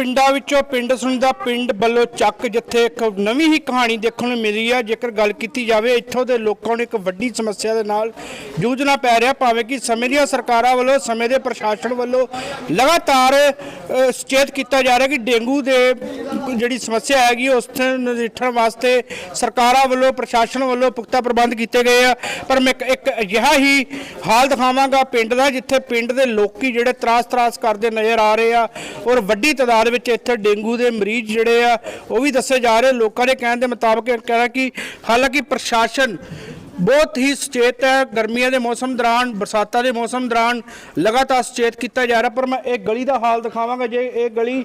ਪਿੰਡਾਂ ਵਿੱਚੋਂ ਪਿੰਡ ਸੁਣਦਾ ਪਿੰਡ ਵੱਲੋਂ ਚੱਕ ਜਿੱਥੇ ਇੱਕ ਨਵੀਂ ਹੀ ਕਹਾਣੀ ਦੇਖਣ ਨੂੰ ਮਿਲੀ ਆ। ਜੇਕਰ ਗੱਲ ਕੀਤੀ ਜਾਵੇ, ਇੱਥੋਂ ਦੇ ਲੋਕਾਂ ਨੂੰ ਇੱਕ ਵੱਡੀ ਸਮੱਸਿਆ ਦੇ ਨਾਲ ਜੂਝਣਾ ਪੈ ਰਿਹਾ, ਭਾਵੇਂ ਕਿ ਸਮੇਂ ਦੀਆਂ ਸਰਕਾਰਾਂ ਵੱਲੋਂ, ਸਮੇਂ ਦੇ ਪ੍ਰਸ਼ਾਸਨ ਵੱਲੋਂ ਲਗਾਤਾਰ ਸੁਚੇਤ ਕੀਤਾ ਜਾ ਰਿਹਾ ਕਿ ਡੇਂਗੂ ਦੇ ਜਿਹੜੀ ਸਮੱਸਿਆ ਹੈਗੀ, ਉਸ ਤੇ ਨਜਿੱਠਣ ਵਾਸਤੇ ਸਰਕਾਰਾਂ ਵੱਲੋਂ, ਪ੍ਰਸ਼ਾਸਨ ਵੱਲੋਂ ਪੁਖਤਾ ਪ੍ਰਬੰਧ ਕੀਤੇ ਗਏ ਆ। ਪਰ ਮੈਂ ਇੱਕ- ਅਜਿਹਾ ਹੀ ਹਾਲ ਦਿਖਾਵਾਂਗਾ ਪਿੰਡ ਦਾ, ਜਿੱਥੇ ਪਿੰਡ ਦੇ ਲੋਕੀ ਜਿਹੜੇ ਤਰਾਸ-ਤਰਾਸ ਕਰਦੇ ਨਜ਼ਰ ਆ ਰਹੇ ਆ ਔਰ ਵੱਡੀ ਤਾਦਾਦ ਵਿੱਚ ਇੱਥੇ ਡੇਂਗੂ ਦੇ ਮਰੀਜ਼ ਜਿਹੜੇ ਆ, ਉਹ ਵੀ ਦੱਸੇ ਜਾ ਰਹੇ। ਲੋਕਾਂ ਦੇ ਕਹਿਣ ਦੇ ਮੁਤਾਬਕ ਇਹ ਕਹਿਣਾ ਕਿ ਹਾਲਾਂਕਿ ਪ੍ਰਸ਼ਾਸਨ ਬਹੁਤ ਹੀ ਸੁਚੇਤ ਹੈ। ਗਰਮੀਆਂ ਦੇ ਮੌਸਮ ਦੌਰਾਨ, ਬਰਸਾਤਾਂ ਦੇ ਮੌਸਮ ਦੌਰਾਨ ਲਗਾਤਾਰ ਸੁਚੇਤ ਕੀਤਾ ਜਾ ਰਿਹਾ। ਪਰ ਮੈਂ ਇਹ ਗਲੀ ਦਾ ਹਾਲ ਦਿਖਾਵਾਂਗਾ। ਜੇ ਇਹ ਗਲੀ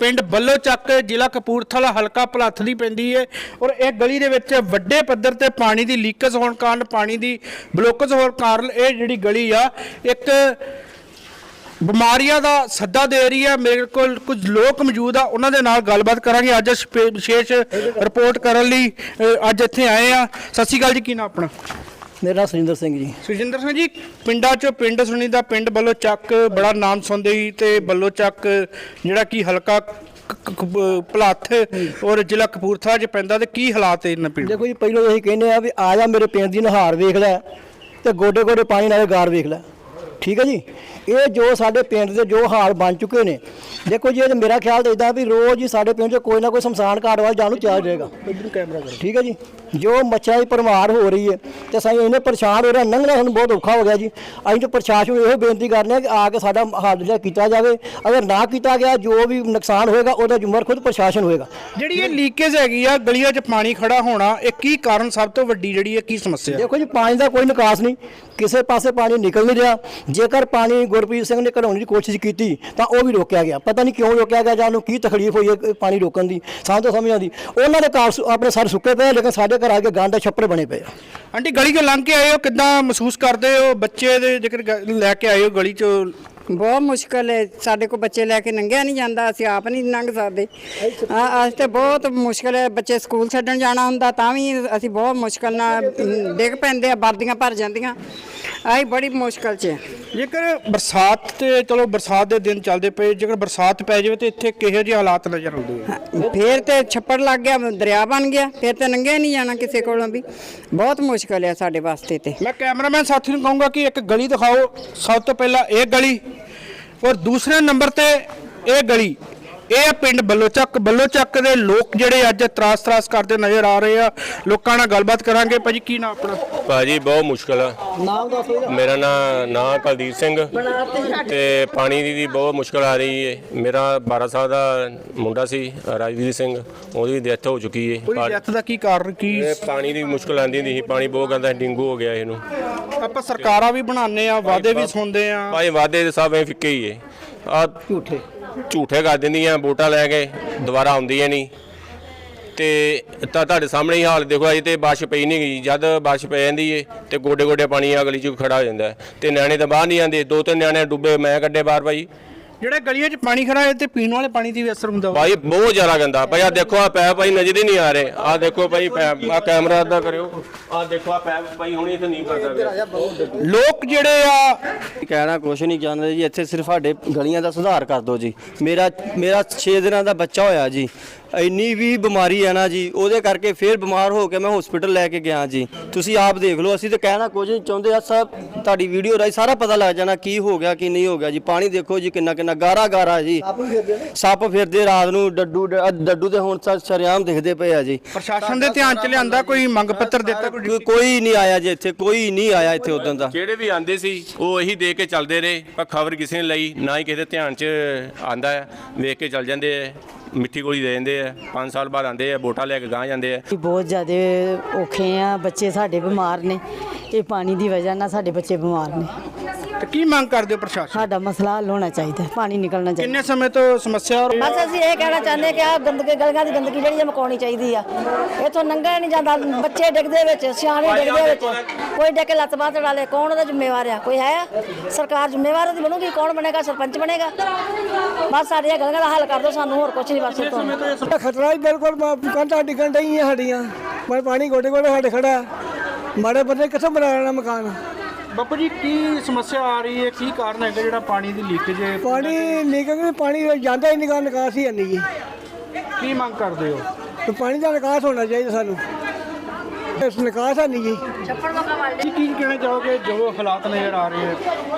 ਪਿੰਡ ਬੱਲੋ ਚੱਕ, ਜ਼ਿਲ੍ਹਾ ਕਪੂਰਥਲਾ, ਹਲਕਾ ਭਲੱਥ ਦੀ ਪੈਂਦੀ ਹੈ ਔਰ ਇਹ ਗਲੀ ਦੇ ਵਿੱਚ ਵੱਡੇ ਪੱਧਰ ਤੇ ਪਾਣੀ ਦੀ ਲੀਕੇਜ ਹੋਣ ਕਾਰਨ, ਪਾਣੀ ਦੀ ਬਲੋਕੇਜ ਹੋਣ ਕਾਰਨ ਇਹ ਜਿਹੜੀ ਗਲੀ ਆ, ਇੱਕ ਬਿਮਾਰੀਆਂ ਦਾ ਸੱਦਾ ਦੇ ਰਹੀ ਹੈ। ਮੇਰੇ ਕੋਲ ਕੁਝ ਲੋਕ ਮੌਜੂਦ ਆ ਉਹਨਾਂ ਦੇ ਨਾਲ ਗੱਲਬਾਤ ਕਰਾਂਗੇ। ਅੱਜ ਸਪੇ- ਵਿਸ਼ੇਸ਼ ਰਿਪੋਰਟ ਕਰਨ ਲਈ ਅ, ਅੱਜ ਇੱਥੇ ਆਏ ਆ। ਸਤਿ ਸ਼੍ਰੀ ਅਕਾਲ ਜੀ ਕੀ ਨਾਮ ਆਪਣਾ? ਮੇਰਾ ਨਾਮ ਸੁਰਿੰਦਰ ਸਿੰਘ ਜੀ। ਸੁਜਿੰਦਰ ਸਿੰਘ ਜੀ ਪਿੰਡਾਂ ਚੋਂ ਪਿੰਡ ਸੁਣੀ ਦਾ ਪਿੰਡ ਵੱਲੋਂ ਚੱਕ ਬੜਾ ਨਾਮ ਸੁਣਦੇ ਸੀ ਤੇ ਵੱਲੋਂ ਚੱਕ ਜਿਹੜਾ ਕੀ ਹਲਕਾ ਕ- ਕ- ਕ- ਭਲੱਥ ਔਰ ਜ਼ਿਲ੍ਹਾ ਕਪੂਰਥਲਾ ਚ ਪੈਂਦਾ ਤੇ ਕੀ ਹਾਲਾਤ ਹੈ ਇਹਨਾਂ ਪਿੰਡ ਦੇਖੋ ਜੀ ਪਹਿਲਾਂ ਤਾਂ ਅਸੀਂ ਕਹਿੰਦੇ ਆ ਵੀ ਆ ਜਾ ਮੇਰੇ ਪਿੰਡ ਦੀ ਨਹਾਰ ਵੇਖ ਲੈ ਤੇ ਗੋਡੇ ਗੋਡੇ ਪਾਣੀ ਨਾਲੇ ਗਾਰ ਵੇਖ ਲੈ। ਠੀਕ ਹੈ ਜੀ? ਇਹ ਜੋ ਸਾਡੇ ਪਿੰਡ ਦੇ ਜੋ ਹਾਲ ਬਣ ਚੁੱਕੇ ਨੇ ਦੇਖੋ ਜੀ ਇਹ ਮੇਰਾ ਖਿਆਲ ਤਾਂ ਇਦਾਂ ਵੀ ਰੋਜ਼ ਹੀ ਸਾਡੇ ਪਿੰਡ 'ਚ ਕੋਈ ਨਾ ਕੋਈ ਸ਼ਮਸ਼ਾਨ ਘਾਟ ਵੱਲ ਜਾਣ ਨੂੰ ਚਾਹ ਜਾਏਗਾ ਕੈਮਰਾ ਠੀਕ ਹੈ ਜੀ? ਜੋ ਮੱਛਰਾਂ ਦੀ ਪਰਮਾਰ ਹੋ ਰਹੀ ਹੈ ਤੇ ਅਸੀਂ ਇਹਨੇ ਪਰੇਸ਼ਾਨ ਹੋ ਰਹੇ ਲੰਘਣਾ ਸਾਨੂੰ ਬਹੁਤ ਔਖਾ ਹੋ ਗਿਆ ਜੀ। ਅਸੀਂ ਤਾਂ ਪ੍ਰਸ਼ਾਸਨ ਨੂੰ ਇਹੋ ਬੇਨਤੀ ਕਰਨੇ ਆ ਕਿ ਆ ਕੇ ਸਾਡਾ ਹੱਲ ਜਿਹੜਾ ਕੀਤਾ ਜਾਵੇ। ਅਗਰ ਨਾ ਕੀਤਾ ਗਿਆ ਜੋ ਵੀ ਨੁਕਸਾਨ ਹੋਏਗਾ ਉਹਦਾ ਜ਼ਿੰਮੇਵਾਰ ਖੁਦ ਪ੍ਰਸ਼ਾਸਨ ਹੋਏਗਾ। ਜਿਹੜੀ ਇਹ ਲੀਕੇਜ ਹੈਗੀ ਆ ਗਲੀਆਂ 'ਚ ਪਾਣੀ ਖੜਾ ਹੋਣਾ ਇਹ ਕੀ ਕਾਰਨ ਸਭ ਤੋਂ ਵੱਡੀ ਜਿਹੜੀ ਹੈ ਕੀ ਸਮੱਸਿਆ? ਦੇਖੋ ਜੀ ਪਾਣੀ ਦਾ ਕੋਈ ਨਿਕਾਸ ਨਹੀਂ। ਕਿਸੇ ਪਾਸੇ ਪਾਣੀ ਨਿਕਲ ਨਹੀਂ ਰਿਹਾ। ਜੇਕਰ ਪਾਣੀ ਗੁਰਪ੍ਰੀਤ ਸਿੰਘ ਨੇ ਕਢਾਉਣ ਦੀ ਕੋਸ਼ਿਸ਼ ਕੀਤੀ ਤਾਂ ਉਹ ਵੀ ਰੋਕਿਆ ਗਿਆ। ਪਤਾ ਨਹੀਂ ਕਿਉਂ ਰੋਕਿਆ ਗਿਆ ਜਾਂ ਉਹਨੂੰ ਕੀ ਤਕਲੀਫ ਹੋਈ ਹੈ ਪਾਣੀ ਰੋਕਣ ਦੀ ਸਾਨੂੰ ਤਾਂ ਸਮਝ ਆਉਂਦੀ ਉਹਨਾਂ ਦੇ ਘਰ ਸੁ- ਆਪਣੇ ਸਰ ਸੁੱਕੇ ਪਏ ਆ, ਲੇਕਿਨ ਸਾਡੇ ਘਰ ਆ ਕੇ ਗੰਦ ਛੱਪੜ ਬਣੇ ਪਏ ਆ। ਆਂਟੀ ਗਲੀ 'ਚੋਂ ਲੰਘ ਕੇ ਆਏ ਹੋ? ਕਿੱਦਾਂ ਮਹਿਸੂਸ ਕਰਦੇ ਹੋ? ਬੱਚੇ ਦੇ ਜੇਕਰ ਗ- ਲੈ ਕੇ ਆਏ ਹੋ ਗਲੀ 'ਚੋਂ? ਬਹੁਤ ਮੁਸ਼ਕਲ ਹੈ। ਸਾਡੇ ਕੋ ਬੱਚੇ ਲੈ ਕੇ ਲੰਘਿਆ ਨਹੀਂ ਜਾਂਦਾ ਅਸੀਂ ਆਪ ਨਹੀਂ ਲੰਘ ਸਕਦੇ। ਆ ਅੱਜ ਤੇ ਬਹੁਤ ਮੁਸ਼ਕਲ ਹੈ। ਬੱਚੇ ਸਕੂਲ ਛੱਡਣ ਜਾਣਾ ਹੁੰਦਾ ਤਾਂ ਵੀ ਅਸੀਂ ਬਹੁਤ ਮੁਸ਼ਕਲ ਨਾਲ ਅਮ, ਡਿੱਗ ਪੈਂਦੇ ਆ ਵਰਦੀਆਂ ਭਰ ਜਾਂਦੀਆਂ। ਆਹੀ ਬੜੀ ਮੁਸ਼ਕਲ 'ਚ। ਹੈ। ਜੇਕਰ ਬਰਸਾਤ ਤੇ ਚਲੋ ਬਰਸਾਤ ਦੇ ਦਿਨ ਚੱਲਦੇ ਪਏ ਜੇਕਰ ਬਰਸਾਤ ਪੈ ਜਾਵੇ ਤੇ ਇੱਥੇ ਕਿਹੋ ਜਿਹੇ ਹਾਲਾਤ ਨਜ਼ਰ ਆਉਂਦੇ ਆ? ਫੇਰ ਤੇ ਛੱਪੜ ਲੱਗ ਗਿਆ ਦਰਿਆ ਬਣ ਗਿਆ ਫੇਰ ਤੇ ਲੰਘਿਆ ਨਹੀਂ ਜਾਣਾ ਕਿਸੇ ਕੋਲੋਂ ਵੀ। ਬਹੁਤ ਮੁਸ਼ਕਲ ਹੈ ਸਾਡੇ ਵਾਸਤੇ ਤੇ। ਮੈਂ ਕੈਮਰਾਮੈਨ ਸਾਥੀ ਨੂੰ ਕਹੂੰਗਾ ਕਿ ਇੱਕ ਗਲੀ ਦਿਖਾਓ। ਸਭ ਤੋਂ ਪਹਿਲਾਂ ਇਹ ਗਲੀ ਔਰ ਦੂਸਰੇ ਨੰਬਰ ਤੇ ਇਹ ਗਲੀ। ਇਹ ਆ ਪਿੰਡ ਬੱਲੋਚੱਕ। ਬੱਲੋਚੱਕ ਦੇ ਲੋਕ ਜਿਹੜੇ ਅੱਜ ਤਰਾਸ ਤਰਾਸ ਕਰਦੇ ਨਜ਼ਰ ਆ ਰਹੇ ਆ। ਲੋਕਾਂ ਨਾਲ ਗੱਲਬਾਤ ਕਰਾਂਗੇ। ਭਾਜੀ ਕੀ ਨਾਮ ਆਪਣਾ? ਭਾਜੀ ਬਹੁਤ ਮੁਸ਼ਕਲ ਆ। ਨਾਮ ਦੱਸੋ ਮੇਰਾ ਨਾਂ ਨਾਂ ਕੁਲਦੀਪ ਸਿੰਘ। ਤੇ ਪਾਣੀ ਦੀ ਵੀ ਬਹੁਤ ਮੁਸ਼ਕਲ ਆ ਰਹੀ ਹੈ ਮੇਰਾ 12 ਸਾਲ ਦਾ ਮੁੰਡਾ ਸੀ ਰਾਜਵੀਰ ਸਿੰਘ। ਉਹਦੀ ਡੈਥ ਹੋ ਚੁੱਕੀ ਹੈ ਕੋਈ ਡੈਥ ਦਾ ਕੀ ਕਾਰਨ ਕੀ ਪਾਣੀ ਦੀ ਮੁਸ਼ਕਲ ਆਂਦੀ ਹੁੰਦੀ ਸੀ। ਪਾਣੀ ਬਹੁਤ ਗੰਦਾ ਡੇਂਗੂ ਹੋ ਗਿਆ ਇਹਨੂੰ। ਆਪਾਂ ਸਰਕਾਰਾਂ ਵੀ ਬਣਾਉਂਦੇ ਆ ਵਾਅਦੇ ਵੀ ਸੁਣਦੇ ਆ। ਭਾਈ ਵਾਦੇ ਦੇ ਸਭ ਐ ਫਿੱਕੇ ਹੀ ਹੈ ਆ ਝੂਠੇ। ਝੂਠੇ ਕਰ ਦਿੰਦੀਆਂ ਵੋਟਾਂ ਲੈ ਕੇ ਦੁਬਾਰਾ ਆਉਂਦੀਆਂ ਨਹੀਂ। ਤੇ ਤਾਂ ਤੁਹਾਡੇ ਸਾਹਮਣੇ ਹੀ ਹਾਲ ਦੇਖੋ, ਅਜੇ ਤੇ ਬਾਰਿਸ਼ ਪਈ ਨਹੀਂ ਗਈ। ਜਦ ਬਾਰਿਸ਼ ਪੈ ਜਾਂਦੀ ਏ ਤੇ ਗੋਡੇ ਗੋਡੇ ਪਾਣੀ ਅਗਲੀ ਚ ਖੜਾ ਹੋ ਜਾਂਦਾ। ਹੈ। ਤੇ ਨਿਆਣੇ ਤਾਂ ਬਾਹਰ ਨਹੀਂ ਆਉਂਦੇ ਦੋ ਤਿੰਨ ਨਿਆਣੇ ਡੁੱਬੇ, ਮੈਂ ਕੱਢੇ ਬਾਹਰ ਭਾਈ ਜਿਹੜੇ ਗਲੀਆਂ 'ਚ ਪਾਣੀ ਖੜਾ ਹੈ ਤੇ ਪੀਣ ਵਾਲੇ ਪਾਣੀ ਦੀ ਵੀ ਅਸਰ ਹੁੰਦਾ। ਭਾਈ ਬਹੁਤ ਜ਼ਿਆਦਾ ਗੰਦਾ। ਭਾਈ ਆ ਦੇਖੋ ਆ ਪੈਪ ਭਾਈ ਨਜ਼ਰ ਹੀ ਨਹੀਂ ਆ ਰਹੇ। ਆ ਦੇਖੋ ਭਾਈ ਪੈਪ ਆ ਕੈਮਰਾ ਅੱਦਾ ਕਰਿਓ। ਆ ਦੇਖੋ ਆ ਪੈਪ ਭਾਈ ਹੁਣੇ ਤੇ ਨਹੀਂ ਪਤਾ ਪਿਆ। ਲੋਕ ਜਿਹੜੇ ਆ ਕਹਿਣਾ ਕੁਛ ਨਹੀਂ ਚਾਹੁੰਦੇ ਜੀ ਇੱਥੇ ਸਿਰਫ ਸਾਡੇ ਗਲੀਆਂ ਦਾ ਸੁਧਾਰ ਕਰ ਦਿਓ ਜੀ। ਮੇਰਾ ਮੇਰਾ 6 ਦਿਨਾਂ ਦਾ ਬੱਚਾ ਹੋਇਆ ਜੀ। ਇੰਨੀ ਵੀ ਬਿਮਾਰੀ ਹੈ ਨਾ ਜੀ ਉਹਦੇ ਕਰਕੇ ਫੇਰ ਬਿਮਾਰ ਹੋ ਕੇ ਮੈਂ ਹਸਪੀਟਲ ਲੈ ਕੇ ਗਿਆ ਜੀ। ਤੁਸੀਂ ਆਪ ਦੇਖ ਲਓ ਅਸੀਂ ਤਾਂ ਕਹਿਣਾ ਕੁਝ ਨਹੀਂ ਚਾਹੁੰਦੇ। ਆ ਸਭ ਤੁਹਾਡੀ ਵੀਡੀਓ ਰਾਈ ਸਾਰਾ ਪਤਾ ਲੱਗ ਜਾਣਾ ਕੀ ਹੋ ਗਿਆ ਕੀ ਨਹੀਂ ਹੋ ਗਿਆ ਜੀ। ਪਾਣੀ ਦੇਖੋ ਜੀ ਕਿੰਨਾ ਕਿੰਨਾ ਗਾਰਾ ਗਾਰਾ ਜੀ। ਸੱਪ ਫਿਰਦੇ ਰਾਤ ਨੂੰ ਡੱਡੂ ਡੱਡੂ ਦੇ ਹੁਣ ਸ਼ਰੇਆਮ ਦਿਖਦੇ ਪਏ ਆ ਜੀ। ਪ੍ਰਸ਼ਾਸਨ ਦੇ ਧਿਆਨ 'ਚ ਲਿਆਂਦਾ ਕੋਈ ਮੰਗ ਪੱਤਰ ਦਿੱਤਾ ਕੋਈ? ਕੋਈ- ਨਹੀਂ ਆਇਆ ਜੀ ਇੱਥੇ ਕੋਈ ਨਹੀਂ ਆਇਆ ਇੱਥੇ ਉਦੋਂ ਦਾ। ਜਿਹੜੇ ਵੀ ਆਂਦੇ ਸੀ ਉਹ ਇਹੀ ਦੇ ਕੇ ਚੱਲਦੇ ਰਹੇ ਪਰ ਖਬਰ ਕਿਸੇ ਨੇ ਲਈ ਨਾ ਹੀ ਕਿਸੇ ਦੇ ਧਿਆਨ 'ਚ ਆਂਦਾ ਹੈ ਵੇਖ ਕੇ ਚੱਲ ਜਾਂਦੇ ਆ। ਮਿੱਠੀ ਗੋਲੀ ਦੇ ਦਿੰਦੇ ਆ 5 ਸਾਲ ਬਾਅਦ ਆਂਦੇ ਆ ਵੋਟਾਂ ਲੈ ਕੇ ਗਾਂ ਜਾਂਦੇ ਆ। ਬਹੁਤ ਜ਼ਿਆਦਾ ਔਖੇ ਆ ਬੱਚੇ ਸਾਡੇ ਬਿਮਾਰ ਨੇ ਇਹ ਪਾਣੀ ਦੀ ਵਜ੍ਹਾ ਨਾਲ ਸਾਡੇ ਬੱਚੇ ਬਿਮਾਰ ਨੇ। ਤੇ ਕੀ ਮੰਗ ਕਰਦੇ ਹੋ ਪ੍ਰਸ਼ਾਸਨ? ਸਾਡਾ ਮਸਲਾ ਹੱਲ ਹੋਣਾ ਚਾਹੀਦਾ ਹੈ, ਪਾਣੀ ਨਿਕਲਣਾ ਚਾਹੀਦਾ। ਕਿੰਨੇ ਸਮੇਂ ਤੋਂ ਸਮੱਸਿਆ ਔਰ ਬਸ ਅਸੀਂ ਇਹ ਕਹਿਣਾ ਚਾਹੁੰਦੇ ਕਿ ਆ ਗੰਦਗੀ ਗਲੀਆਂ ਦੀ ਗੰਦਗੀ ਜਿਹੜੀ ਆ ਮਕਾਉਣੀ ਚਾਹੀਦੀ ਆ। ਇੱਥੋਂ ਨੰਗਾ ਨਹੀਂ ਜਾਂਦਾ ਬੱਚੇ ਡਿੱਗਦੇ ਵਿੱਚ ਸਿਆਣੇ ਡਿੱਗਦੇ ਵਿੱਚ। ਕੋਈ ਡਿੱਗ ਕੇ ਲੱਤ ਬਾਹ ਤੇ ਡਾਲੇ ਕੌਣ ਉਹਦਾ ਜ਼ਿੰਮੇਵਾਰ ਆ? ਕੋਈ ਹੈ? ਸਰਕਾਰ ਜ਼ਿੰਮੇਵਾਰ ਉਹਦੀ ਬਣੂਗੀ? ਕੌਣ ਬਣੇਗਾ? ਸਰਪੰਚ ਬਣੇਗਾ? ਬਸ ਸਾਡੀਆਂ ਗਲੀਆਂ ਦਾ ਹੱਲ ਕਰ ਦਿਓ ਸਾਨੂੰ ਹੋਰ ਕੁਝ ਤੋਂ। ਖਤਰਾ ਹੀ ਬਿਲਕੁਲ ਕੰਟਾ ਡਿੱਗਣ ਡਈਆਂ ਸਾਡੀਆਂ। ਪਰ ਪਾਣੀ ਗੋਡੇ ਗੋਡੇ ਸਾਡੇ ਖੜਾ। ਮਾੜੇ ਬੰਦੇ ਕਿੱਥੋਂ ਬਣਾ ਲੈਣਾ ਮਕਾਨ? ਬਾਪੂ ਜੀ ਕੀ ਸਮੱਸਿਆ ਆ ਰਹੀ ਹੈ? ਕੀ ਕਾਰਨ ਹੈਗਾ ਜਿਹੜਾ ਪਾਣੀ ਦੀ ਲੀਕੇਜ ਹੈ? ਪਾਣੀ ਕੇ ਪਾਣੀ ਜਾਂਦਾ ਹੀ ਨਿਕਾਸ ਹੀ ਨਹੀਂ ਜੀ। ਕੀ ਮੰਗ ਕਰਦੇ ਹੋ? ਤੇ ਪਾਣੀ ਦਾ ਨਿਕਾਸ ਹੋਣਾ ਚਾਹੀਦਾ ਸਾਨੂੰ। ਇਸ ਨਿਕਾਸ ਹੈ ਨਹੀਂ ਜੀ। ਕੀ ਕੀ ਕਹਿਣਾ ਚਾਹੋਗੇ? ਜੋ ਹਾਲਾਤ ਨਜ਼ਰ ਆ ਰਹੇ ਹੈ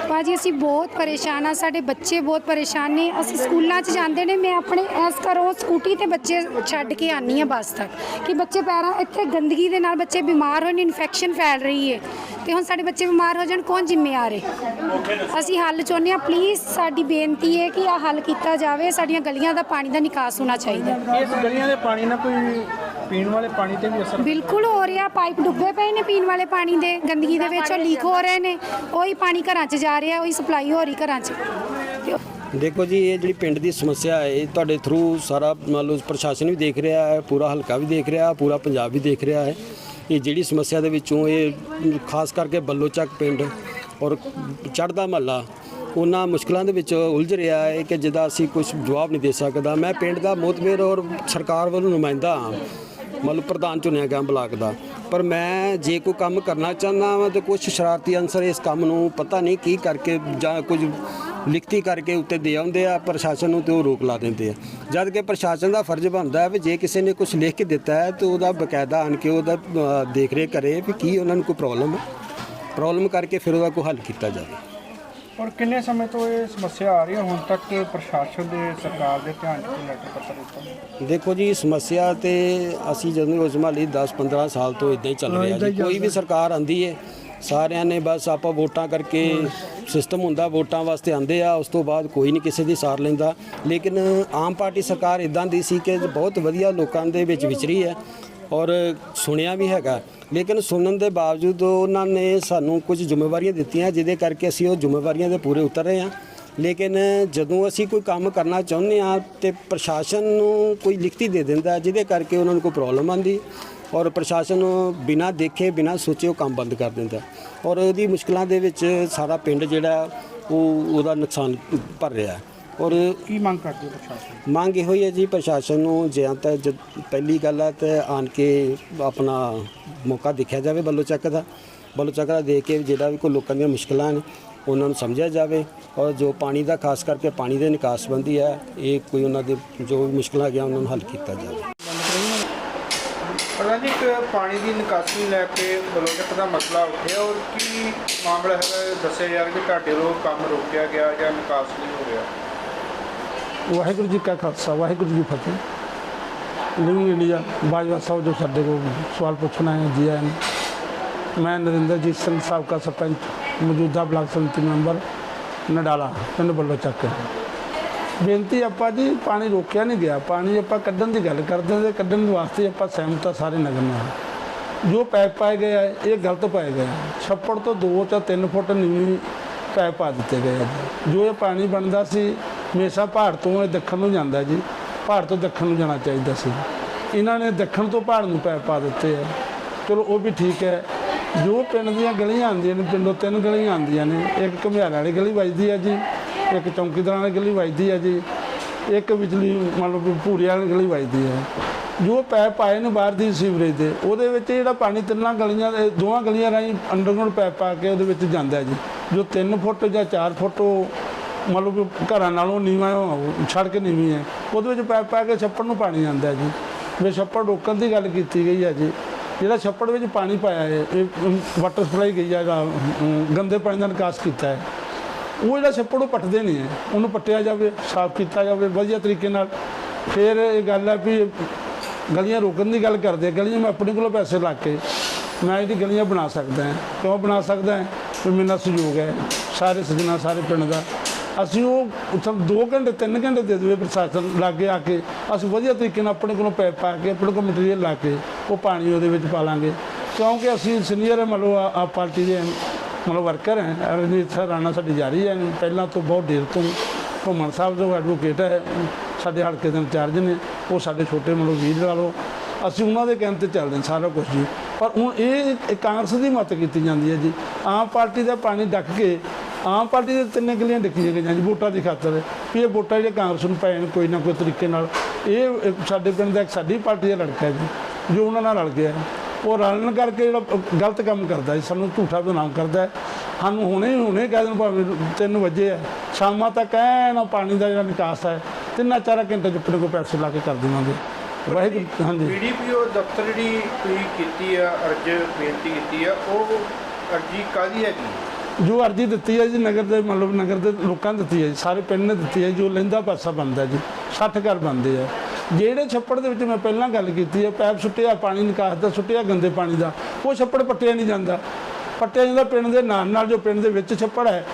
ਭਾਜੀ ਅਸੀਂ ਬਹੁਤ ਪਰੇਸ਼ਾਨ ਆ ਸਾਡੇ ਬੱਚੇ ਬਹੁਤ ਪਰੇਸ਼ਾਨ ਨੇ। ਅਸੀਂ ਸਕੂਲਾਂ 'ਚ ਜਾਂਦੇ ਨੇ ਮੈਂ ਆਪਣੇ ਇਸ ਘਰੋਂ ਸਕੂਟੀ ਤੇ ਬੱਚੇ ਛੱਡ ਕੇ ਆਨੀ ਆ ਬੱਸ ਤੱਕ। ਕਿ ਬੱਚੇ ਪੈਰਾਂ ਇੱਥੇ ਗੰਦਗੀ ਦੇ ਨਾਲ ਬੱਚੇ ਬਿਮਾਰ ਹੋਣ ਇਨਫੈਕਸ਼ਨ ਫੈਲ ਰਹੀ ਹੈ ਤੇ ਹੁਣ ਸਾਡੇ ਬੱਚੇ ਬਿਮਾਰ ਹੋ ਜਾਣ ਕੌਣ ਜ਼ਿੰਮੇਵਾਰ ਹੈ ਅਸੀਂ ਹੱਲ ਚਾਹੁੰਦੇ ਆ ਪਲੀਜ਼ ਸਾਡੀ ਬੇਨਤੀ ਹੈ ਕਿ ਆ ਹੱਲ ਕੀਤਾ ਜਾਵੇ। ਸਾਡੀਆਂ ਗਲੀਆਂ ਦਾ ਪਾਣੀ ਦਾ ਨਿਕਾਸ ਹੋਣਾ ਚਾਹੀਦਾ। ਇਸ ਗਲੀਆਂ ਦੇ ਪਾਣੀ ਨਾਲ ਕੋਈ ਪੀਣ ਵਾਲੇ ਪਾਣੀ ਤੇ ਵੀ ਅਸਰ ਬਿਲਕੁਲ ਹੋ ਰਿਹਾ ਪਾਈਪ ਡੁੱਬੇ ਪਏ ਨੇ ਪੀਣ ਵਾਲੇ ਪਾਣੀ ਦੇ ਗੰਦਗੀ ਦੇ ਵਿੱਚ ਉਹ ਲੀਕ ਹੋ ਰਹੇ ਨੇ ਉਹੀ ਪਾਣੀ ਘਰਾਂ 'ਚ ਜਾ ਰਿਹਾ ਉਹੀ ਸਪਲਾਈ ਹੋ ਰਹੀ ਘਰਾਂ 'ਚ। ਦੇਖੋ ਜੀ ਇਹ ਜਿਹੜੀ ਪਿੰਡ ਦੀ ਸਮੱਸਿਆ ਹੈ ਇਹ ਤੁਹਾਡੇ ਥਰੂ ਸਾਰਾ ਮੰਨ ਲਓ ਪ੍ਰਸ਼ਾਸਨ ਵੀ ਦੇਖ ਰਿਹਾ ਹੈ ਪੂਰਾ ਹਲਕਾ ਵੀ ਦੇਖ ਰਿਹਾ ਪੂਰਾ ਪੰਜਾਬ ਵੀ ਦੇਖ ਰਿਹਾ ਹੈ। ਇਹ ਜਿਹੜੀ ਸਮੱਸਿਆ ਦੇ ਵਿੱਚੋਂ ਇਹ ਖਾਸ ਕਰਕੇ ਬੱਲੋ ਚੱਕ ਪਿੰਡ ਔਰ ਚੜ੍ਹਦਾ ਮਹੱਲਾ ਉਹਨਾਂ ਮੁਸ਼ਕਲਾਂ ਦੇ ਵਿੱਚ ਉਲਝ ਰਿਹਾ ਹੈ ਕਿ ਜਿਹਦਾ ਅਸੀਂ ਕੁਝ ਜਵਾਬ ਨਹੀਂ ਦੇ ਸਕਦਾ। ਮੈਂ ਪਿੰਡ ਦਾ ਮੋਤਬਰ ਔਰ ਸਰਕਾਰ ਵੱਲੋਂ ਨੁਮਾਇੰਦਾ ਹਾਂ। ਮਤਲਬ ਪ੍ਰਧਾਨ ਚੁਣਿਆ ਗਿਆ ਬਲਾਕ ਦਾ। ਪਰ ਮੈਂ ਜੇ ਕੋਈ ਕੰਮ ਕਰਨਾ ਚਾਹੁੰਦਾ ਹਾਂ ਤੇ ਕੁਝ ਸ਼ਰਾਰਤੀ ਅਨਸਰ ਇਸ ਕੰਮ ਨੂੰ ਪਤਾ ਨਹੀਂ ਕੀ ਕਰਕੇ ਜਾਂ ਕੁਝ ਲਿਖਤੀ ਕਰਕੇ ਉੱਤੇ ਦੇ ਆਉਂਦੇ ਆ, ਪ੍ਰਸ਼ਾਸਨ ਨੂੰ ਤੇ ਉਹ ਰੋਕ ਲਾ ਦਿੰਦੇ ਆ। ਜਦ ਕਿ ਪ੍ਰਸ਼ਾਸਨ ਦਾ ਫਰਜ਼ ਬਣਦਾ ਹੈ ਵੀ ਜੇ ਕਿਸੇ ਨੇ ਕੁਝ ਲਿਖ ਕੇ ਦਿੱਤਾ ਹੈ ਤੇ ਉਹਦਾ ਬਕਾਇਦਾ ਆਣ ਕੇ ਉਹਦਾ ਦੇਖ ਰੇਖ ਕਰੇ ਵੀ ਕੀ ਉਹਨਾਂ ਨੂੰ ਕੋਈ ਪ੍ਰੋਬਲਮ ਹੈ ਪ੍ਰੋਬਲਮ ਕਰਕੇ ਫਿਰ ਉਹਦਾ ਕੋਈ ਹੱਲ ਕੀਤਾ ਜਾਵੇ। ਔਰ ਕਿੰਨੇ ਸਮੇਂ ਤੋਂ ਇਹ ਸਮੱਸਿਆ ਆ ਰਹੀ ਹੈ? ਹੁਣ ਤੱਕ ਪ੍ਰਸ਼ਾਸਨ ਦੇ ਸਰਕਾਰ ਦੇ ਧਿਆਨ 'ਚ ਕੋਈ ਲੈਟਰ ਪੱਤਰ ਦਿੱਤਾ? ਦੇਖੋ ਜੀ ਸਮੱਸਿਆ ਤੇ ਅਸੀਂ ਜਦੋਂ ਉਸ ਮਾਲੀ 10 15 ਸਾਲ ਤੋਂ ਇਦਾਂ ਹੀ ਚੱਲ ਰਿਹਾ ਜੀ। ਕੋਈ ਵੀ ਸਰਕਾਰ ਆਂਦੀ ਹੈ ਸਾਰਿਆਂ ਨੇ ਬਸ ਆਪਾਂ ਵੋਟਾਂ ਕਰਕੇ ਸਿਸਟਮ ਹੁੰਦਾ ਵੋਟਾਂ ਵਾਸਤੇ ਆਂਦੇ ਆ ਉਸ ਤੋਂ ਬਾਅਦ ਕੋਈ ਨਹੀਂ ਕਿਸੇ ਦੀ ਸਾਰ ਲੈਂਦਾ। ਲੇਕਿਨ ਆਮ ਪਾਰਟੀ ਸਰਕਾਰ ਇਦਾਂ ਦੀ ਸੀ ਕਿ ਬਹੁਤ ਵਧੀਆ ਲੋਕਾਂ ਦੇ ਵਿੱਚ ਵਿਚਰੀ ਹੈ। ਔਰ ਸੁਣਿਆ ਵੀ ਹੈਗਾ। ਲੇਕਿਨ ਸੁਣਨ ਦੇ ਬਾਵਜੂਦ ਉਹਨਾਂ ਨੇ ਸਾਨੂੰ ਕੁਝ ਜ਼ਿੰਮੇਵਾਰੀਆਂ ਦਿੱਤੀਆਂ, ਜਿਹਦੇ ਕਰਕੇ ਅਸੀਂ ਉਹ ਜ਼ਿੰਮੇਵਾਰੀਆਂ ਦੇ ਪੂਰੇ ਉਤਰ ਰਹੇ ਹਾਂ। ਲੇਕਿਨ ਜਦੋਂ ਅਸੀਂ ਕੋਈ ਕੰਮ ਕਰਨਾ ਚਾਹੁੰਦੇ ਹਾਂ ਤੇ ਪ੍ਰਸ਼ਾਸਨ ਨੂੰ ਕੋਈ ਲਿਖਤੀ ਦੇ ਦਿੰਦਾ, ਜਿਹਦੇ ਕਰਕੇ ਉਹਨਾਂ ਨੂੰ ਕੋਈ ਪ੍ਰੋਬਲਮ ਆਂਦੀ ਔਰ ਪ੍ਰਸ਼ਾਸਨ ਬਿਨਾਂ ਦੇਖੇ, ਬਿਨਾਂ ਸੋਚੇ ਉਹ ਕੰਮ ਬੰਦ ਕਰ ਦਿੰਦਾ। ਔਰ ਉਹਦੀ ਮੁਸ਼ਕਲਾਂ ਦੇ ਵਿੱਚ ਸਾਰਾ ਪਿੰਡ ਜਿਹੜਾ, ਉਹ ਉਹਦਾ ਨੁਕਸਾਨ ਭਰ ਰਿਹਾ। ਹੈ। ਔਰ ਕੀ ਮੰਗ ਕਰਦੇ ਹੋ ਪ੍ਰਸ਼ਾਸਨ ਮੰਗ ਇਹੋ ਹੀ ਹੈ ਜੀ ਪ੍ਰਸ਼ਾਸਨ ਨੂੰ ਜਾਂ ਤਾਂ ਜਦ ਪਹਿਲੀ ਗੱਲ ਹੈ ਤੇ ਆਣ ਕੇ ਆਪਣਾ ਮੌਕਾ ਦੇਖਿਆ ਜਾਵੇ ਬੱਲੋ ਚੱਕ ਦਾ। ਬੱਲੋ ਚੱਕ ਦਾ ਦੇਖ ਕੇ ਜਿਹੜਾ ਵੀ ਕੋਈ ਲੋਕਾਂ ਦੀਆਂ ਮੁਸ਼ਕਲਾਂ ਨੇ ਉਹਨਾਂ ਨੂੰ ਸਮਝਿਆ ਜਾਵੇ ਔਰ ਜੋ ਪਾਣੀ ਦਾ ਖਾਸ ਕਰਕੇ ਪਾਣੀ ਦੇ ਨਿਕਾਸ ਸੰਬੰਧੀ ਹੈ ਇਹ ਕੋਈ ਉਹਨਾਂ ਦੇ ਜੋ ਵੀ ਮੁਸ਼ਕਲਾਂ ਹੈਗੀਆਂ ਉਹਨਾਂ ਨੂੰ ਹੱਲ ਕੀਤਾ ਜਾਵੇ। ਜੀ ਇੱਕ ਪਾਣੀ ਦੀ ਨਿਕਾਸੀ ਲੈ ਕੇ ਬਲੋਚਕ ਦਾ ਮਸਲਾ ਉੱਠਿਆ ਔਰ ਕੀ ਮਾਮਲਾ ਇਹ ਦੱਸਿਆ ਯਾਰ ਕਿ ਤੁਹਾਡੇ ਵੱਲੋਂ ਕੰਮ ਰੋਕਿਆ ਗਿਆ ਜਾਂ ਨਿਕਾਸ ਨਹੀਂ ਹੋ ਰਿਹਾ। ਵਾਹਿਗੁਰੂ ਜੀ ਕਾ ਖਾਲਸਾ, ਵਾਹਿਗੁਰੂ ਜੀ ਫਤਿਹ। ਨਿਊ ਇੰਡੀਆ ਬਾਜਵਾ ਸਾਹਿਬ ਜੋ ਸਾਡੇ ਕੋਲ ਸਵਾਲ ਪੁੱਛਣਾ ਹੈ ਜੀ ਆਇਆਂ ਮੈਂ ਨਰਿੰਦਰਜੀਤ ਸਿੰਘ, ਸਾਬਕਾ ਸਰਪੰਚ, ਮੌਜੂਦਾ ਬਲਾਕ ਸੰਮਤੀ ਮੈਂਬਰ, ਨਡਾਲਾ, ਪਿੰਡ ਬੱਲੋ ਚੱਕ ਬੇਨਤੀ ਆਪਾਂ ਜੀ, ਪਾਣੀ ਰੋਕਿਆ ਨਹੀਂ ਗਿਆ। ਪਾਣੀ ਆਪਾਂ ਕੱਢਣ ਦੀ ਗੱਲ ਕਰਦੇ ਹਾਂ ਤੇ ਕੱਢਣ ਵਾਸਤੇ ਆਪਾਂ ਸਹਿਮਤ ਆ ਸਾਰੇ ਨਗਰ ਨਾਲ। ਜੋ ਪੈਪ ਪਾਏ ਗਏ ਆ, ਇਹ ਗਲਤ ਪਾਏ ਗਏ ਛੱਪੜ ਤੋਂ 2 ਜਾਂ 3 ਫੁੱਟ ਨੀਵੀਂ ਪੈਪ ਪਾ ਦਿੱਤੇ ਗਏ ਜੋ ਇਹ ਪਾਣੀ ਬਣਦਾ ਸੀ ਹਮੇਸ਼ਾ ਪਹਾੜ ਤੋਂ ਇਹ ਦੱਖਣ ਨੂੰ ਜਾਂਦਾ ਜੀ। ਪਹਾੜ ਤੋਂ ਦੱਖਣ ਨੂੰ ਜਾਣਾ ਚਾਹੀਦਾ ਸੀ। ਇਹਨਾਂ ਨੇ ਦੱਖਣ ਤੋਂ ਪਹਾੜ ਨੂੰ ਪੈਪ ਪਾ ਦਿੱਤੇ ਆ। ਚਲੋ, ਉਹ ਵੀ ਠੀਕ ਹੈ। ਜੋ ਪਿੰਡ ਦੀਆਂ ਗਲੀਆਂ ਆਉਂਦੀਆਂ ਨੇ, ਪਿੰਡੋਂ ਤਿੰਨ ਗਲੀਆਂ ਆਉਂਦੀਆਂ ਨੇ। ਇੱਕ ਘੁਮਿਆਰ ਵਾਲੀ ਗਲੀ ਵੱਜਦੀ ਹੈ ਜੀ, ਇੱਕ ਚੌਂਕੀਦਾਰਾਂ ਵਾਲੀ ਗਲੀ ਵੱਜਦੀ ਹੈ ਜੀ, ਇੱਕ ਵਿਚਲੀ ਮੰਨ ਲਓ ਵੀ ਭੂਰੀ ਵਾਲੀ ਗਲੀ ਵੱਜਦੀ ਹੈ ਜੋ ਪੈਪ ਪਾਏ ਨੇ ਬਾਹਰ ਦੀ ਸੀਵਰੇਜ ਦੇ, ਉਹਦੇ ਵਿੱਚ ਜਿਹੜਾ ਪਾਣੀ ਤਿੰਨਾਂ ਗਲੀਆਂ ਦੇ ਦੋਵਾਂ ਗਲੀਆਂ ਰਾਹੀਂ ਅੰਡਰਗਰਾਉਂਡ ਪੈਪ ਪਾ ਕੇ ਉਹਦੇ ਵਿੱਚ ਜਾਂਦਾ ਜੀ। ਜੋ 3 ਫੁੱਟ ਜਾਂ 4 ਫੁੱਟ ਉਹ ਮੰਨ ਲਓ ਵੀ ਘਰਾਂ ਨਾਲੋਂ ਨੀਵਾਂ ਸੜਕ ਨੀਵੀਂ ਹੈ। ਉਹਦੇ ਵਿੱਚ ਪੈਪ ਪਾ ਕੇ ਛੱਪੜ ਨੂੰ ਪਾਣੀ ਆਉਂਦਾ ਜੀ। ਵੀ ਛੱਪੜ ਰੋਕਣ ਦੀ ਗੱਲ ਕੀਤੀ ਗਈ ਹੈ ਜੀ। ਜਿਹੜਾ ਛੱਪੜ ਵਿੱਚ ਪਾਣੀ ਪਾਇਆ ਹੈ, ਇਹ ਵਾਟਰ ਸਪਲਾਈ ਗਈ ਹੈ ਗੰਦੇ ਪਾਣੀ ਦਾ ਨਿਕਾਸ ਕੀਤਾ ਹੈ। ਉਹ ਜਿਹੜਾ ਛੱਪੜ ਉਹ ਪੱਟਦੇ ਨਹੀਂ ਹੈ। ਉਹਨੂੰ ਪੱਟਿਆ ਜਾਵੇ, ਸਾਫ਼ ਕੀਤਾ ਜਾਵੇ, ਵਧੀਆ ਤਰੀਕੇ ਨਾਲ। ਫਿਰ ਇਹ ਗੱਲ ਹੈ ਵੀ ਗਲੀਆਂ ਰੋਕਣ ਦੀ ਗੱਲ ਕਰਦੇ ਗਲੀਆਂ ਮੈਂ ਆਪਣੇ ਕੋਲੋਂ ਪੈਸੇ ਲਾ ਕੇ ਮੈਂ ਇਹਦੀ ਗਲੀਆਂ ਬਣਾ ਸਕਦਾ ਹਾਂ। ਕਿਉਂ ਬਣਾ ਸਕਦਾ ਹਾਂ? ਵੀ ਮੇਰਾ ਸਹਿਯੋਗ ਹੈ। ਸਾਰੇ ਸੱਜਣਾ, ਸਾਰੇ ਪਿੰਡ ਦਾ। ਅਸੀਂ ਉਹ ਉੱਥੇ 2 ਘੰਟੇ 3 ਘੰਟੇ ਦੇ ਦੇਵੇ ਪ੍ਰਸ਼ਾਸਨ ਲਾਗੇ ਆ ਕੇ। ਅਸੀਂ ਵਧੀਆ ਤਰੀਕੇ ਨਾਲ ਆਪਣੇ ਕੋਲੋਂ ਪੈਪ ਪਾ ਕੇ, ਆਪਣੇ ਕੋਲ ਮਟੀਰੀਅਲ ਲਾ ਕੇ, ਉਹ ਪਾਣੀ ਉਹਦੇ ਵਿੱਚ ਪਾ ਲਾਂਗੇ। ਕਿਉਂਕਿ ਅਸੀਂ ਸੀਨੀਅਰ ਮਤਲਬ ਆ ਪਾਰਟੀ ਦੇ ਮਤਲਬ ਵਰਕਰ ਹੈ। ਰਣਜੀਤ ਸਰ ਰਾਣਾ ਸਾਡੀ ਜਾਰੀ ਹੈ। ਪਹਿਲਾਂ ਤੋਂ ਬਹੁਤ ਦੇਰ ਤੋਂ ਘੁੰਮਣ ਸਾਹਿਬ ਜੋ ਐਡਵੋਕੇਟ ਹੈ। ਸਾਡੇ ਹਲਕੇ ਦੇ ਇੰਚਾਰਜ ਨੇ। ਉਹ ਸਾਡੇ ਛੋਟੇ ਮਤਲਬ ਵੀਰ ਲਾ ਲਓ ਅਸੀਂ ਉਹਨਾਂ ਦੇ ਕਹਿਣ ਤੇ ਚੱਲਦੇ ਹਾਂ ਸਾਰਾ ਕੁਝ ਜੀ। ਪਰ ਹੁਣ ਇਹ ਇਹ ਕਾਂਗਰਸ ਦੀ ਮਤ ਕੀਤੀ ਜਾਂਦੀ ਹੈ ਜੀ। ਆਮ ਪਾਰਟੀ ਦਾ ਪਾਣੀ ਡੱਕ ਕੇ ਆਮ ਪਾਰਟੀ ਦੇ ਤਿੰਨੇ ਗਲੀਆਂ ਡਿੱਕੀਆਂ ਗਈਆਂ ਜੀ ਵੋਟਾਂ ਦੀ ਖਾਤਰ। ਵੀ ਇਹ ਵੋਟਾਂ ਜਿਹੜੇ ਕਾਂਗਰਸ ਨੂੰ ਪੈਣ ਕੋਈ ਨਾ ਕੋਈ ਤਰੀਕੇ ਨਾਲ ਇਹ ਇੱਕ ਸਾਡੇ ਪਿੰਡ ਦਾ ਇੱਕ ਸਾਡੀ ਪਾਰਟੀ ਦਾ ਲੜਕਾ ਹੈ ਜੀ ਜੋ ਉਹਨਾਂ ਨਾਲ ਰਲ ਗਿਆ ਉਹ ਰਲਣ ਕਰਕੇ ਜਿਹੜਾ ਗਲਤ ਕੰਮ ਕਰਦਾ ਜੀ ਸਾਨੂੰ ਝੂਠਾ ਬਦਨਾਮ ਕਰਦਾ ਹੈ। ਸਾਨੂੰ ਹੁਣੇ ਹੁਣੇ ਕਹਿ ਦੇਣ ਭਾਵੇਂ 3 ਵਜੇ ਆ ਸ਼ਾਮਾਂ ਤੱਕ ਐ ਨਾ ਪਾਣੀ ਦਾ ਜਿਹੜਾ ਨਿਕਾਸ ਹੈ ਤਿੰਨਾਂ ਚਾਰਾਂ ਘੰਟੇ ਚ ਆਪਣੇ ਕੋਲ ਪੈਸੇ ਲਾ ਕੇ ਕਰ ਦੇਵਾਂਗੇ। ਵਾਹਿਗੁਰੂ ਹਾਂਜੀ। ਬੀਡੀਪੀਓ ਦਫ਼ਤਰ ਜਿਹੜੀ ਤੁਸੀਂ ਕੀਤੀ ਆ ਅਰਜ ਬੇਨਤੀ ਕੀਤੀ ਆ ਉਹ ਅਰਜੀ ਕਾਦੀ ਹੈਗੀ? ਜੋ ਅਰਜੀ ਦਿੱਤੀ ਹੈ ਜੀ ਨਗਰ ਦੇ ਮਤਲਬ ਨਗਰ ਦੇ ਲੋਕਾਂ ਨੇ ਦਿੱਤੀ ਹੈ ਜੀ ਸਾਰੇ ਪਿੰਡ ਨੇ ਦਿੱਤੀ ਹੈ ਜੋ ਲੈਂਦਾ ਪਾਸਾ ਬਣਦਾ ਜੀ 60 ਘਰ ਬਣਦੇ ਆ। ਜਿਹੜੇ ਛੱਪੜ ਦੇ ਵਿੱਚ ਮੈਂ ਪਹਿਲਾਂ ਗੱਲ ਕੀਤੀ ਹੈ ਪੈਪ ਸੁੱਟਿਆ ਪਾਣੀ ਨਿਕਾਸ ਦਾ ਸੁੱਟਿਆ ਗੰਦੇ ਪਾਣੀ ਦਾ ਉਹ ਛੱਪੜ ਪੱਟਿਆ ਨਹੀਂ ਜਾਂਦਾ। ਪੱਟਿਆ ਜਾਂਦਾ ਪਿੰਡ ਦੇ ਨਾਲ ਨਾਲ ਜੋ ਪਿੰਡ ਦੇ ਵਿੱਚ ਛੱਪੜ ਹੈ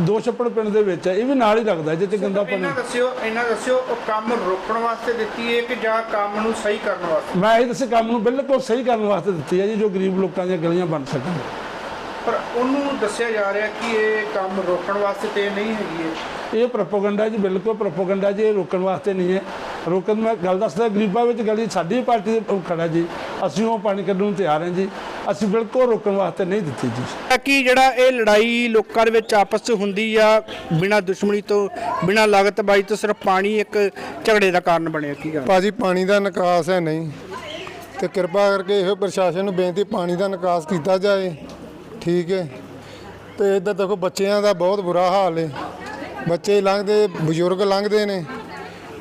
ਦੋ ਛੱਪੜ ਪਿੰਡ ਦੇ ਵਿੱਚ ਹੈ ਇਹ ਵੀ ਨਾਲ ਹੀ ਲੱਗਦਾ ਜਿੱਥੇ ਗੰਦਾ ਪਾਣੀ ਇਹਨਾਂ ਦੱਸਿਓ ਇਹਨਾਂ ਦੱਸਿਓ ਉਹ ਕੰਮ ਰੋਕਣ ਵਾਸਤੇ ਦਿੱਤੀ ਹੈ ਕਿ ਜਾਂ ਕੰਮ ਨੂੰ ਸਹੀ ਕਰਨ ਵਾਸਤੇ? ਮੈਂ ਇਹ ਦੱਸੇ ਕੰਮ ਨੂੰ ਬਿਲਕੁਲ ਸਹੀ ਕਰਨ ਵਾਸਤੇ ਦਿੱਤੀ ਹੈ ਜੀ ਜੋ ਗਰੀਬ ਲੋਕਾਂ ਦੀਆਂ ਗਲੀਆਂ ਬਣ ਸਕਣ। ਪਰ ਉਹਨੂੰ ਦੱਸਿਆ ਜਾ ਰਿਹਾ ਕਿ ਇਹ ਕੰਮ ਰੋਕਣ ਵਾਸਤੇ ਤੇ ਨਹੀਂ ਹੈਗੀ ਇਹ। ਇਹ ਪ੍ਰੋਪਗੈਂਡਾ ਜੀ ਬਿਲਕੁਲ ਪ੍ਰੋਪਗੈਂਡਾ ਜੀ ਇਹ ਰੋਕਣ ਵਾਸਤੇ ਨਹੀਂ ਹੈ। ਰੋਕਣ ਮੈਂ ਗੱਲ ਦੱਸਦਾ ਗਰੀਬਾਂ ਵਿੱਚ ਗਲੀ ਸਾਡੀ ਪਾਰਟੀ ਦੇ ਖੜਾ ਜੀ। ਅਸੀਂ ਉਹ ਪਾਣੀ ਕੱਢਣ ਨੂੰ ਤਿਆਰ ਹਾਂ ਜੀ। ਅਸੀਂ ਬਿਲਕੁਲ ਰੋਕਣ ਵਾਸਤੇ ਨਹੀਂ ਦਿੱਤੀ ਜੀ। ਕਿ ਜਿਹੜਾ ਇਹ ਲੜਾਈ ਲੋਕਾਂ ਦੇ ਵਿੱਚ ਆਪਸ 'ਚ ਹੁੰਦੀ ਆ ਬਿਨਾਂ ਦੁਸ਼ਮਣੀ ਤੋਂ ਬਿਨਾਂ ਲਾਗਤਬਾਜ਼ੀ ਤੋਂ ਸਿਰਫ ਪਾਣੀ ਇੱਕ ਝਗੜੇ ਦਾ ਕਾਰਨ ਬਣਿਆ ਕੀ ਗੱਲ? ਭਾਜੀ ਪਾਣੀ ਦਾ ਨਿਕਾਸ ਹੈ ਨਹੀਂ। ਤੇ ਕਿਰਪਾ ਕਰਕੇ ਇਹੋ ਪ੍ਰਸ਼ਾਸਨ ਨੂੰ ਬੇਨਤੀ ਪਾਣੀ ਦਾ ਨਿਕਾਸ ਕੀਤਾ ਜਾਏ। ਠੀਕ ਹੈ। ਤੇ ਇੱਧਰ ਦੇਖੋ ਬੱਚਿਆਂ ਦਾ ਬਹੁਤ ਬੁਰਾ ਹਾਲ ਹੈ। ਬੱਚੇ ਲੰਘਦੇ ਬਜ਼ੁਰਗ ਲੰਘਦੇ ਨੇ।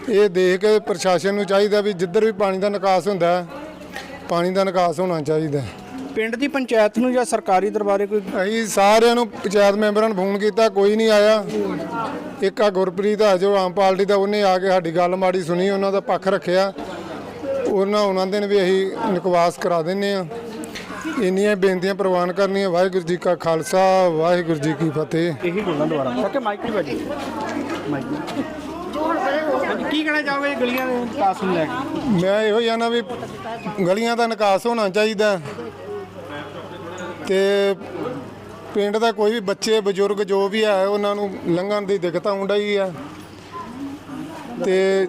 ਇਹ ਦੇਖ ਕੇ ਪ੍ਰਸ਼ਾਸਨ ਨੂੰ ਚਾਹੀਦਾ ਵੀ ਜਿੱਧਰ ਵੀ ਪਾਣੀ ਦਾ ਨਿਕਾਸ ਹੁੰਦਾ ਹੈ, ਪਾਣੀ ਦਾ ਨਿਕਾਸ ਹੋਣਾ ਚਾਹੀਦਾ ਹੈ। ਪਿੰਡ ਦੀ ਪੰਚਾਇਤ ਨੂੰ ਜਾਂ ਸਰਕਾਰੀ ਦਰਬਾਰੇ ਕੋਈ? ਅਸੀਂ ਸਾਰਿਆਂ ਨੂੰ ਪੰਚਾਇਤ ਮੈਂਬਰਾਂ ਨੂੰ ਫੋਨ ਕੀਤਾ ਕੋਈ ਨਹੀਂ ਆਇਆ। ਇੱਕ ਆ ਗੁਰਪ੍ਰੀਤ ਆ ਜੋ ਆਮ ਪਾਰਟੀ ਦਾ ਉਹਨੇ ਆ ਕੇ ਸਾਡੀ ਗੱਲ ਮਾੜੀ ਸੁਣੀ ਉਹਨਾਂ ਦਾ ਪੱਖ ਰੱਖਿਆ। ਉਹਨਾਂ ਉਹਨਾਂ ਦੇ ਨੇ ਵੀ ਅਸੀਂ ਨਿਕਵਾਸ ਕਰਾ ਦਿੰਨੇ ਆ ਇੰਨੀਆਂ ਬੇਨਤੀਆਂ ਪ੍ਰਵਾਨ ਕਰਨੀਆਂ। ਵਾਹਿਗੁਰੂ ਜੀ ਕਾ ਖਾਲਸਾ ਵਾਹਿਗੁਰੂ ਜੀ ਕੀ ਫਤਿਹ। ਇਹੀ ਬੋਲਣਾ ਦੁਬਾਰਾ। ਕਿਉਂਕਿ ਮਾਈਕ ਨਹੀਂ ਵੱਜੀ? ਮਾਈਕ ਕੀ ਕਹਿਣਾ ਚਾਹੋਗੇ ਗਲੀਆਂ ਦੇ ਵਿਕਾਸ ਨੂੰ ਲੈ ਕੇ? ਮੈਂ ਇਹੋ ਹੀ ਆਨਾ ਵੀ ਗਲੀਆਂ ਦਾ ਨਿਕਾਸ ਹੋਣਾ ਚਾਹੀਦਾ। ਤੇ ਪਿੰਡ ਦਾ ਕੋਈ ਵੀ ਬੱਚੇ ਬਜ਼ੁਰਗ ਜੋ ਵੀ ਹੈ ਉਹਨਾਂ ਨੂੰ ਲੰਘਣ ਦੀ ਦਿੱਕਤ ਆਉਂਦਾ ਹੀ ਆ। ਤੇ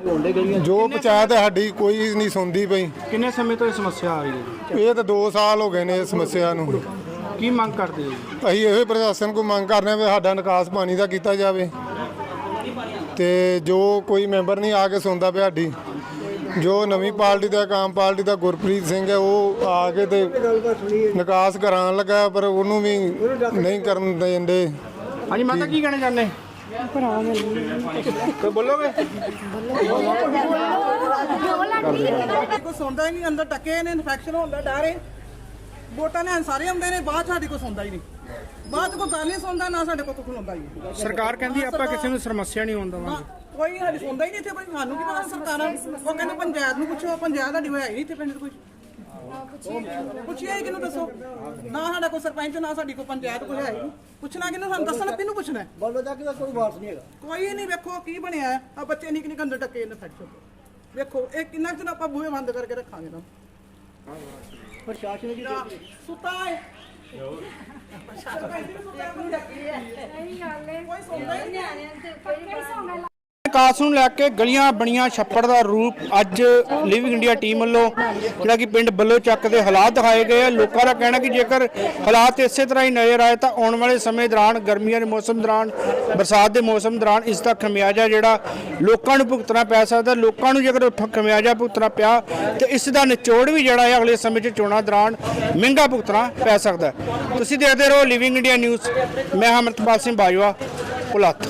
ਜੋ ਪੰਚਾਇਤ ਹੈ ਸਾਡੀ ਕੋਈ ਨਹੀਂ ਸੁਣਦੀ ਪਈ। ਕਿੰਨੇ ਸਮੇਂ ਤੋਂ ਇਹ ਸਮੱਸਿਆ ਆ ਰਹੀ ਹੈ? ਇਹ ਤਾਂ 2 ਸਾਲ ਹੋ ਗਏ ਨੇ ਇਸ ਸਮੱਸਿਆ ਨੂੰ। ਕੀ ਮੰਗ ਕਰਦੇ ਹੋ? ਜੀ? ਅਸੀਂ ਇਹੋ ਹੀ ਪ੍ਰਸ਼ਾਸਨ ਕੋ ਮੰਗ ਕਰਨੇ ਆ ਵੀ ਸਾਡਾ ਨਿਕਾਸ ਪਾਣੀ ਦਾ ਕੀਤਾ ਜਾਵੇ। ਤੇ ਜੋ ਕੋਈ ਮੈਂਬਰ ਨਹੀਂ ਆ ਕੇ ਸੁਣਦਾ ਪਿਆ ਸਾਡੀ ਜੋ ਨਵੀਂ ਪਾਰਟੀ ਦਾ ਕਾਮ ਪਾਰਟੀ ਦਾ ਗੁਰਪ੍ਰੀਤ ਸਿੰਘ ਹੈ ਉਹ ਆ ਕੇ ਤੇ ਨਿਕਾਸ ਕਰਾਉਣ ਲੱਗਾ ਪਰ ਉਹਨੂੰ ਵੀ ਨਹੀਂ ਕਰਨ ਦਿੰਦੇ ਹਾਂਜੀ ਮਾਤਾ ਕੀ ਕਹਿਣਾ ਚਾਹੁੰਦੇ? ਕੋਈ ਬੋਲੋਗੇ? ਕੋਈ ਸੁਣਦਾ ਹੀ ਨਹੀਂ ਅੰਦਰ ਟੱਕੇ ਨੇ ਇਨਫੈਕਸ਼ਨ ਹੋਣ ਦਾ ਡਰ ਹੈ ਵੋਟਾਂ ਲੈਣ ਸਾਰੇ ਆਉਂਦੇ ਨੇ ਬਾਅਦ ਸਾਡੀ ਕੋਈ ਸੁਣਦਾ ਹੀ ਨਹੀਂ। ਬਾਅਦ ਕੋਈ ਗੱਲ ਨਹੀਂ ਸੁਣਦਾ ਨਾ ਸਾਡੇ ਕੋਲ ਕੁਝ ਹੁੰਦਾ ਹੀ ਸਰਕਾਰ ਕਹਿੰਦੀ ਆਪਾਂ ਕਿਸੇ ਨੂੰ ਸਮੱਸਿਆ ਨਹੀਂ ਆਉਣ ਦੇਵਾਂਗੇ। ਕੋਈ ਸਾਡੀ ਸੁਣਦਾ ਹੀ ਨਹੀਂ ਇੱਥੇ ਕੋਈ ਸਾਨੂੰ ਕੀ ਪਤਾ ਸਰਕਾਰਾਂ ਉਹ ਕਹਿੰਦੇ ਪੰਚਾਇਤ ਨੂੰ ਪੁੱਛੋ ਪੰਚਾਇਤ ਸਾਡੀ ਹੋਇਆ ਹੀ ਨਹੀਂ ਇੱਥੇ ਪਿੰਡ ਕੋਈ। ਪੁੱਛਿਆ ਹੀ ਕਿਹਨੂੰ ਦੱਸੋ? ਨਾ ਸਾਡਾ ਕੋਈ ਸਰਪੰਚ ਨਾ ਸਾਡੀ ਕੋਈ ਪੰਚਾਇਤ ਕੋਈ ਹੈ ਹੀ ਨਹੀਂ। ਪੁੱਛਣਾ ਕਿਹਨੂੰ? ਸਾਨੂੰ ਦੱਸਣਾ ਕਿਹਨੂੰ ਪੁੱਛਣਾ ਬੱਲੋ ਚੱਕ ਦਾ ਕੋਈ ਵਾਰਸ ਨਹੀਂ ਹੈਗਾ। ਕੋਈ ਨਹੀਂ ਵੇਖੋ ਕੀ ਬਣਿਆ ਆ ਬੱਚੇ ਨਿੱਕ ਨਿੱਕ ਅੰਦਰ ਟੱਕੇ ਨੇ ਫੈਕਸ਼ਨ ਵੇਖੋ ਇਹ ਕਿੰਨਾ ਕੁ ਚਿਰ ਆਪਾਂ ਬੂਹੇ ਬੰਦ ਕਰਕੇ ਰੱਖਾਂਗੇ ਨਾ ਪ੍ਰਸ਼ਾਸਨ ਦੀ ਸੁੱਤਾ ਹੈ। ਵਿਕਾਸ ਨੂੰ ਲੈ ਕੇ ਗਲੀਆਂ ਬਣੀਆਂ ਛੱਪੜ ਦਾ ਰੂਪ ਅੱਜ ਲਿਵਿੰਗ ਇੰਡੀਆ ਟੀਮ ਵੱਲੋਂ ਜਿਹੜਾ ਕਿ ਪਿੰਡ ਬੱਲੋ ਚੱਕ ਦੇ ਹਾਲਾਤ ਦਿਖਾਏ ਗਏ ਆ। ਲੋਕਾਂ ਦਾ ਕਹਿਣਾ ਕਿ ਜੇਕਰ ਹਾਲਾਤ ਇਸੇ ਤਰ੍ਹਾਂ ਹੀ ਨਜ਼ਰ ਆਏ ਤਾਂ ਆਉਣ ਵਾਲੇ ਸਮੇਂ ਦੌਰਾਨ, ਗਰਮੀਆਂ ਦੇ ਮੌਸਮ ਦੌਰਾਨ, ਬਰਸਾਤ ਦੇ ਮੌਸਮ ਦੌਰਾਨ ਇਸ ਦਾ ਖਮਿਆਜਾ ਜਿਹੜਾ ਲੋਕਾਂ ਨੂੰ ਭੁਗਤਣਾ ਪੈ ਸਕਦਾ। ਲੋਕਾਂ ਨੂੰ ਜੇਕਰ ਖਮਿਆਜਾ ਭੁਗਤਣਾ ਪਿਆ ਤੇ ਇਸ ਦਾ ਨਿਚੋੜ ਵੀ ਜਿਹੜਾ ਹੈ ਅਗਲੇ ਸਮੇਂ 'ਚ ਚੋਣਾਂ ਦੌਰਾਨ ਮਹਿੰਗਾ ਭੁਗਤਣਾ ਪੈ ਸਕਦਾ। ਤੁਸੀਂ ਦੇਖਦੇ ਰਹੋ ਲਿਵਿੰਗ ਇੰਡੀਆ ਨਿਊਜ਼ ਮੈਂ ਹਾਂ ਸਿੰਘ ਬਾਜਵਾ ਪੁਲੱਥ